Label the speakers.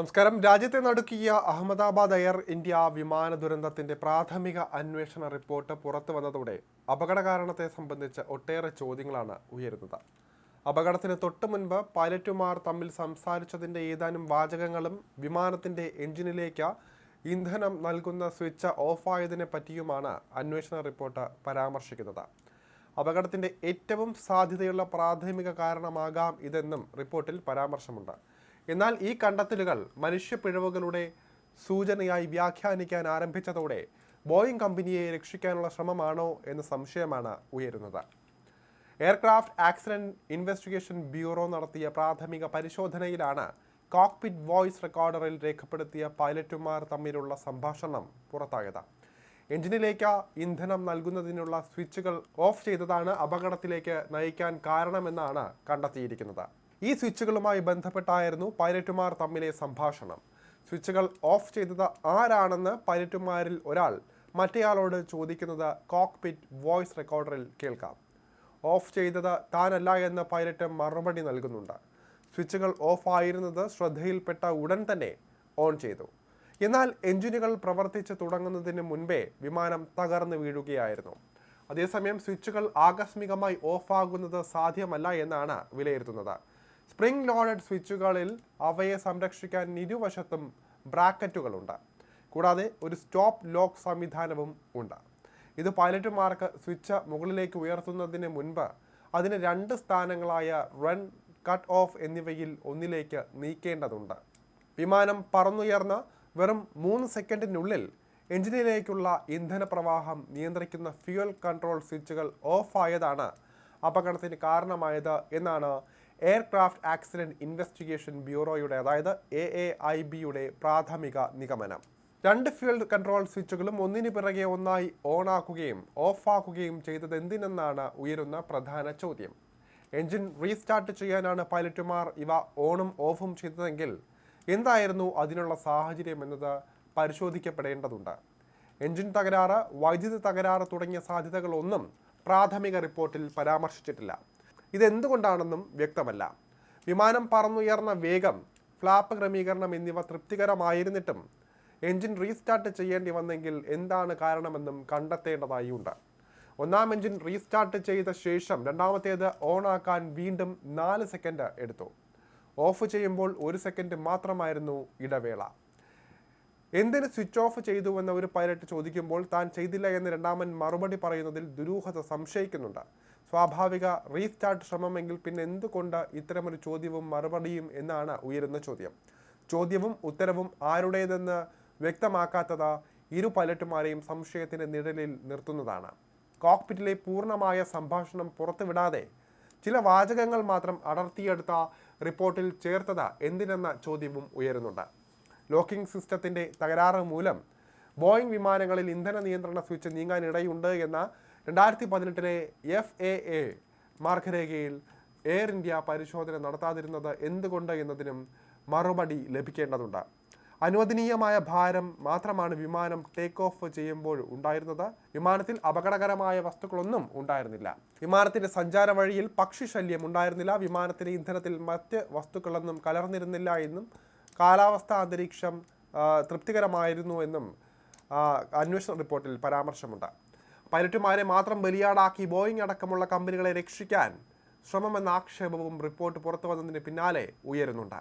Speaker 1: നമസ്കാരം. രാജ്യത്തെ നടുക്കിയ അഹമ്മദാബാദ് എയർ ഇന്ത്യ വിമാന ദുരന്തത്തിന്റെ പ്രാഥമിക അന്വേഷണ റിപ്പോർട്ട് പുറത്തു വന്നതോടെ അപകട കാരണത്തെ സംബന്ധിച്ച് ഒട്ടേറെ ചോദ്യങ്ങളാണ് ഉയരുന്നത്. അപകടത്തിന് തൊട്ടു മുൻപ് പൈലറ്റുമാർ തമ്മിൽ സംസാരിച്ചതിന്റെ ഏതാനും വാചകങ്ങളും വിമാനത്തിന്റെ എഞ്ചിനിലേക്ക് ഇന്ധനം നൽകുന്ന സ്വിച്ച് ഓഫായതിനെ പറ്റിയുമാണ് അന്വേഷണ റിപ്പോർട്ട് പരാമർശിക്കുന്നത്. അപകടത്തിന്റെ ഏറ്റവും സാധ്യതയുള്ള പ്രാഥമിക കാരണമാകാം ഇതെന്നും റിപ്പോർട്ടിൽ പരാമർശമുണ്ട്. എന്നാൽ ഈ കണ്ടെത്തലുകൾ മനുഷ്യ പിഴവുകളുടെ സൂചനയായി വ്യാഖ്യാനിക്കാൻ ആരംഭിച്ചതോടെ ബോയിങ് കമ്പനിയെ രക്ഷിക്കാനുള്ള ശ്രമമാണോ എന്ന സംശയമാണ് ഉയരുന്നത്. എയർക്രാഫ്റ്റ് ആക്സിഡന്റ് ഇൻവെസ്റ്റിഗേഷൻ ബ്യൂറോ നടത്തിയ പ്രാഥമിക പരിശോധനയിലാണ് കോക്പിറ്റ് വോയിസ് റെക്കോർഡറിൽ രേഖപ്പെടുത്തിയ പൈലറ്റുമാർ തമ്മിലുള്ള സംഭാഷണം പുറത്തായത്. എഞ്ചിനിലേക്ക് ഇന്ധനം നൽകുന്നതിനുള്ള സ്വിച്ചുകൾ ഓഫ് ചെയ്തതാണ് അപകടത്തിലേക്ക് നയിക്കാൻ കാരണമെന്നാണ് കണ്ടെത്തിയിരിക്കുന്നത്. ഈ സ്വിച്ചുകളുമായി ബന്ധപ്പെട്ടായിരുന്നു പൈലറ്റുമാർ തമ്മിലെ സംഭാഷണം. സ്വിച്ചുകൾ ഓഫ് ചെയ്തത് ആരാണെന്ന് പൈലറ്റുമാരിൽ ഒരാൾ മറ്റേയാളോട് ചോദിക്കുന്നത് കോക്പിറ്റ് വോയിസ് റെക്കോർഡറിൽ കേൾക്കാം. ഓഫ് ചെയ്തത് താനല്ല എന്ന് പൈലറ്റ് മറുപടി നൽകുന്നുണ്ട്. സ്വിച്ചുകൾ ഓഫ് ആയിരുന്നത് ശ്രദ്ധയിൽപ്പെട്ട ഉടൻ തന്നെ ഓൺ ചെയ്തു. എന്നാൽ എഞ്ചിനുകൾ പ്രവർത്തിച്ച് തുടങ്ങുന്നതിന് മുൻപേ വിമാനം തകർന്നു വീഴുകയായിരുന്നു. അതേസമയം സ്വിച്ചുകൾ ആകസ്മികമായി ഓഫാകുന്നത് സാധ്യമല്ല എന്നാണ് വിലയിരുത്തുന്നത്. സ്പ്രിംഗ് ലോഡഡ് സ്വിച്ചുകളിൽ അവയെ സംരക്ഷിക്കാൻ ഇരുവശത്തും ബ്രാക്കറ്റുകളുണ്ട്. കൂടാതെ ഒരു സ്റ്റോപ്പ് ലോക്ക് സംവിധാനവും ഉണ്ട്. ഇത് പൈലറ്റുമാർക്ക് സ്വിച്ച് മുകളിലേക്ക് ഉയർത്തുന്നതിന് മുൻപ് അതിന് രണ്ട് സ്ഥാനങ്ങളായ റൺ കട്ട് ഓഫ് എന്നിവയിൽ ഒന്നിലേക്ക് നീക്കേണ്ടതുണ്ട്. വിമാനം പറന്നുയർന്ന വെറും മൂന്ന് സെക്കൻഡിനുള്ളിൽ എഞ്ചിനിലേക്കുള്ള ഇന്ധന പ്രവാഹം നിയന്ത്രിക്കുന്ന ഫ്യൂൽ കൺട്രോൾ സ്വിച്ചുകൾ ഓഫായതാണ് അപകടത്തിന് കാരണമായത് എന്നാണ് എയർക്രാഫ്റ്റ് ആക്സിഡന്റ് ഇൻവെസ്റ്റിഗേഷൻ ബ്യൂറോയുടെ അതായത് എ എ ഐ ബിയുടെ പ്രാഥമിക നിഗമനം. രണ്ട് ഫീൽഡ് കൺട്രോൾ സ്വിച്ചുകളും ഒന്നിന് പിറകെ ഒന്നായി ഓണാക്കുകയും ഓഫാക്കുകയും ചെയ്തത് എന്തിനെന്നാണ് ഉയരുന്ന പ്രധാന ചോദ്യം. എഞ്ചിൻ റീസ്റ്റാർട്ട് ചെയ്യാനാണ് പൈലറ്റുമാർ ഇവ ഓണും ഓഫും ചെയ്തതെങ്കിൽ എന്തായിരുന്നു അതിനുള്ള സാഹചര്യം എന്നത് പരിശോധിക്കപ്പെടേണ്ടതുണ്ട്. എഞ്ചിൻ തകരാറ് വൈദ്യുതി തകരാറ് തുടങ്ങിയ സാധ്യതകളൊന്നും പ്രാഥമിക റിപ്പോർട്ടിൽ പരാമർശിച്ചിട്ടില്ല. ഇതെന്തുകൊണ്ടാണെന്നും വ്യക്തമല്ല. വിമാനം പറന്നുയർന്ന വേഗം ഫ്ലാപ്പ് ക്രമീകരണം എന്നിവ തൃപ്തികരമായിരുന്നിട്ടും എഞ്ചിൻ റീസ്റ്റാർട്ട് ചെയ്യേണ്ടി വന്നെങ്കിൽ എന്താണ് കാരണമെന്നും കണ്ടെത്തേണ്ടതായി ഉണ്ട് ഒന്നാം എഞ്ചിൻ റീസ്റ്റാർട്ട് ചെയ്ത ശേഷം രണ്ടാമത്തേത് ഓണാക്കാൻ വീണ്ടും നാല് സെക്കൻഡ് എടുത്തു. ഓഫ് ചെയ്യുമ്പോൾ ഒരു സെക്കൻഡ് മാത്രമായിരുന്നു ഇടവേള. എന്തിന് സ്വിച്ച് ഓഫ് ചെയ്തു എന്ന ഒരു പൈലറ്റ് ചോദിക്കുമ്പോൾ താൻ ചെയ്തില്ല എന്ന് രണ്ടാമൻ മറുപടി പറയുന്നതിൽ ദുരൂഹത സംശയിക്കുന്നുണ്ട്. സ്വാഭാവിക റീസ്റ്റാർട്ട് ശ്രമമെങ്കിൽ പിന്നെ എന്തുകൊണ്ട് ഇത്തരമൊരു ചോദ്യവും മറുപടിയും എന്നാണ് ഉയരുന്ന ചോദ്യം. ചോദ്യവും ഉത്തരവും ആരുടേതെന്ന് വ്യക്തമാക്കാത്തത് ഇരു പൈലറ്റുമാരെയും സംശയത്തിന്റെ നിഴലിൽ നിർത്തുന്നതാണ്. കോക്പിറ്റിലെ പൂർണമായ സംഭാഷണം പുറത്തുവിടാതെ ചില വാചകങ്ങൾ മാത്രം അടർത്തിയെടുത്ത റിപ്പോർട്ടിൽ ചേർത്തത് എന്തിനെന്ന ചോദ്യവും ഉയരുന്നുണ്ട്. ലോക്കിംഗ് സിസ്റ്റത്തിന്റെ തകരാറ് മൂലം ബോയിങ് വിമാനങ്ങളിൽ ഇന്ധന നിയന്ത്രണ സ്വിച്ച് നീങ്ങാനിടയുണ്ട് എന്ന രണ്ടായിരത്തി പതിനെട്ടിലെ എഫ് എ എ മാർഗരേഖയിൽ എയർ ഇന്ത്യ പരിശോധന നടത്താതിരുന്നത് എന്തുകൊണ്ട് എന്നതിനും മറുപടി ലഭിക്കേണ്ടതുണ്ട്. അനുവദനീയമായ ഭാരം മാത്രമാണ് വിമാനം ടേക്ക് ഓഫ് ചെയ്യുമ്പോൾ ഉണ്ടായിരുന്നത്. വിമാനത്തിൽ അപകടകരമായ വസ്തുക്കളൊന്നും ഉണ്ടായിരുന്നില്ല. വിമാനത്തിന്റെ സഞ്ചാര വഴിയിൽ പക്ഷിശല്യം ഉണ്ടായിരുന്നില്ല. വിമാനത്തിന്റെ ഇന്ധനത്തിൽ മറ്റ് വസ്തുക്കളൊന്നും കലർന്നിരുന്നില്ല എന്നും കാലാവസ്ഥ അന്തരീക്ഷം തൃപ്തികരമായിരുന്നു എന്നും അന്വേഷണ റിപ്പോർട്ടിൽ പരാമർശമുണ്ട്. പൈലറ്റുമാരെ മാത്രം ബലിയാടാക്കി ബോയിങ് അടക്കമുള്ള കമ്പനികളെ രക്ഷിക്കാൻ ശ്രമമെന്ന ആക്ഷേപവും റിപ്പോർട്ട് പുറത്തു വന്നതിന് പിന്നാലെ ഉയരുന്നുണ്ട്.